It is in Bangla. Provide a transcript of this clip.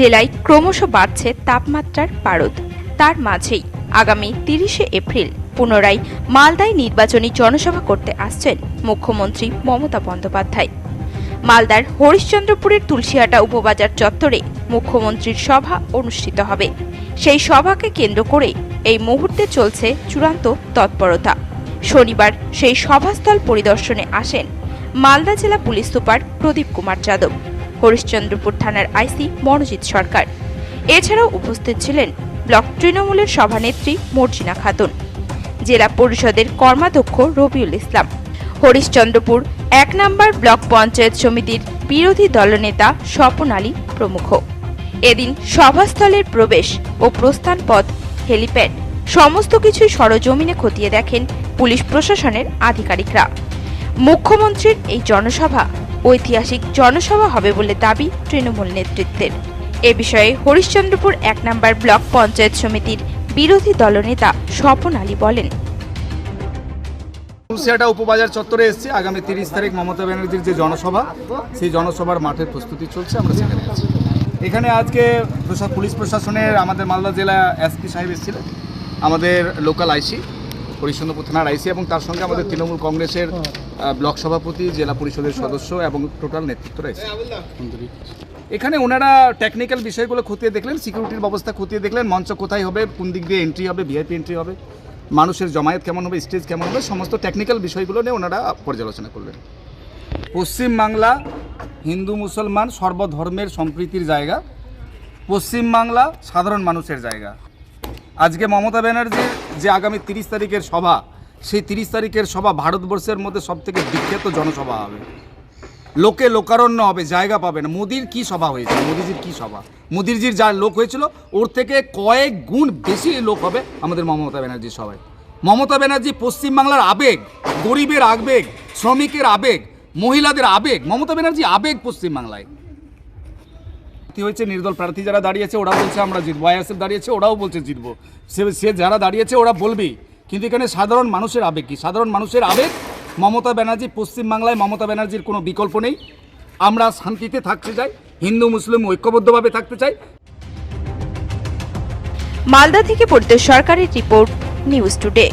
জেলায় ক্রমশ বাড়ছে তাপমাত্রার পারদ। তার মাঝেই আগামী তিরিশে এপ্রিল পুনরায় মালদায় নির্বাচনী জনসভা করতে আসছেন মুখ্যমন্ত্রী মমতা বন্দ্যোপাধ্যায়। মালদার হরিশ্চন্দ্রপুরের তুলসিয়াটা উপবাজার চত্বরে মুখ্যমন্ত্রীর সভা অনুষ্ঠিত হবে। সেই সভাকে কেন্দ্র করে এই মুহূর্তে চলছে চূড়ান্ত তৎপরতা। শনিবার সেই সভাস্থল পরিদর্শনে আসেন মালদা জেলা পুলিশ সুপার প্রদীপ কুমার যাদব। হরিশ্চন্দ্রপুর থানার আইসি মনোজিৎ সরকার। এছাড়াও উপস্থিত ছিলেন ব্লক তৃণমূলের সভানেত্রী মর্জিনা খাতুন, জেলা পরিষদের কর্মাধ্যক্ষ রবিউল ইসলাম, হরিশ্চন্দ্রপুর এক নম্বর ব্লক পঞ্চায়েত সমিতির বিরোধী দলনেতা স্বপন আলী প্রমুখ। এদিন সভাস্থলের প্রবেশ ও প্রস্থান পথ, হেলিপ্যাড, সমস্ত কিছুই সরজমিনে খতিয়ে দেখেন পুলিশ প্রশাসনের আধিকারিকরা। মুখ্যমন্ত্রীর এই জনসভা ঐতিহাসিক জনসভা হবে বলে দাবি তৃণমূল নেতৃত্বের। এ বিষয়ে হরিশ্চন্দ্রপুর এক নম্বর ব্লক পঞ্চায়েত সমিতির বিরোধী দলনেতা স্বপন আলী বলেন তুলসিয়াটা উপবাজার চত্বরে এসেছি। আগামী তিরিশ তারিখ মমতা ব্যানার্জির যে জনসভা, সেই জনসভার মাঠের প্রস্তুতি চলছে। আমরা সেখানে এখানে আজকে পুলিশ প্রশাসনের আমাদের মালদা জেলা এসপি সাহেব এসেছিলেন। আমাদের লোকাল আইসি। হরিশ্চন্দ্রপুর থানার আইসি এবং তার সঙ্গে আমাদের তৃণমূল কংগ্রেসের আহ, ব্লক সভাপতি জেলা পরিষদের সদস্য এবং টোটাল নেতৃত্ব রয়েছে এখানে ওনারা টেকনিক্যাল বিষয়গুলো খতিয়ে দেখলেন সিকিউরিটির ব্যবস্থা খতিয়ে দেখলেন মঞ্চ কোথায় হবে কোন দিক দিয়ে এন্ট্রি হবে ভিআইপি এন্ট্রি হবে মানুষের জমায়েত কেমন হবে স্টেজ কেমন হবে সমস্ত টেকনিক্যাল বিষয়গুলো নিয়ে ওনারা পর্যালোচনা করলেন। পশ্চিমবাংলা হিন্দু মুসলমান সর্বধর্মের সম্প্রীতির জায়গা। পশ্চিমবাংলা সাধারণ মানুষের জায়গা। আজকে মমতা ব্যানার্জির যে আগামী তিরিশ তারিখের সভা, সেই তিরিশ তারিখের সভা ভারতবর্ষের মধ্যে সবথেকে বিখ্যাত জনসভা হবে। লোকে লোকারণ্য হবে, জায়গা পাবে না। মোদির কি সভা হয়েছে? মোদিজির কি সভা? মোদিজির যা লোক হয়েছিল, ওর থেকে কয়েক গুণ বেশি লোক হবে আমাদের মমতা ব্যানার্জির সভায়। মমতা ব্যানার্জি পশ্চিমবাংলার আবেগ, গরিবের আবেগ, শ্রমিকের আবেগ, মহিলাদের আবেগ, মমতা ব্যানার্জি আবেগ পশ্চিমবাংলায়। কি হয়েছে, নির্দল প্রার্থী যারা দাঁড়িয়েছে ওরা বলছে আমরা জিতবো। আইএসএফ দাঁড়িয়েছে, ওরাও বলছে জিতবো। সে সে যারা দাঁড়িয়েছে ওরা বলবেই কিন্তু এখানে সাধারণ মানুষের আবেগ কি? সাধারণ মানুষের আবেগ? মমতা ব্যানার্জি, পশ্চিমবাংলায় মমতা ব্যানার্জির কোনো বিকল্প নেই। আমরা শান্তিতে থাকতে চাই, হিন্দু, মুসলিম ঐক্যবদ্ধভাবে থাকতে চাই। মালদা থেকে পরিতোষ সরকারের রিপোর্ট, নিউজ টুডে।